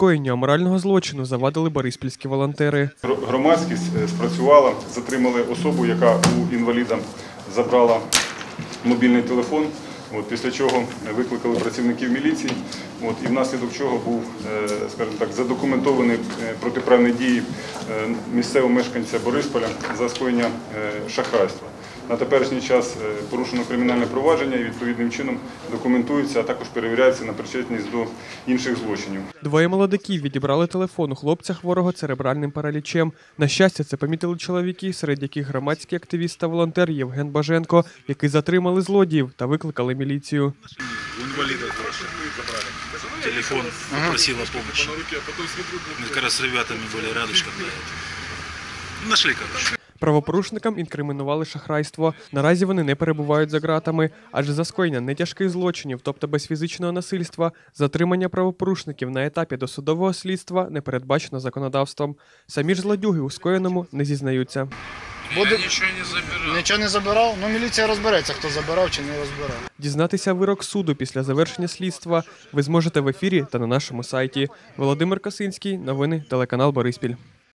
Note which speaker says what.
Speaker 1: Скоєнню аморального злочину завадили бориспільські волонтери.
Speaker 2: Громадськість е, спрацювала, затримали особу, яка у інваліда забрала мобільний телефон. От, після чого викликали працівників міліції, от, і внаслідок чого був, е, так, задокументований е, протиправні дії е, місцевого мешканця Борисполя за скоєння е, шахрайства. На теперішній час е, порушено кримінальне провадження і відповідним чином документується, а також перевіряється на причетність до інших злочинів.
Speaker 1: Двоє молодиків відібрали телефон у хлопця хворого церебральним паралічем. На щастя, це помітили чоловіки, серед яких громадський активіст та волонтер Євген Баженко, які затримали злодіїв та викликали міліцію.
Speaker 3: У инвалида телефон попросил о помощи. Мы как раз с ребятами были рядышком. да, это. Нашли, короче.
Speaker 1: Правопорушникам інкримінували шахрайство. Наразі вони не перебувають за ґратами, адже за скоєння нетяжких злочинів, тобто без фізичного насильства, затримання правопорушників на етапі досудового слідства не передбачено законодавством. Самі ж злодюги у скоєному не зізнаються.
Speaker 4: Буде... нічого не забирав. Нічого не забирав? Ну, міліція розбереться, хто забирав чи не розбирав.
Speaker 1: Дізнатися вирок суду після завершення слідства ви зможете в ефірі та на нашому сайті. Володимир Косинський, новини, телеканал Бориспіль.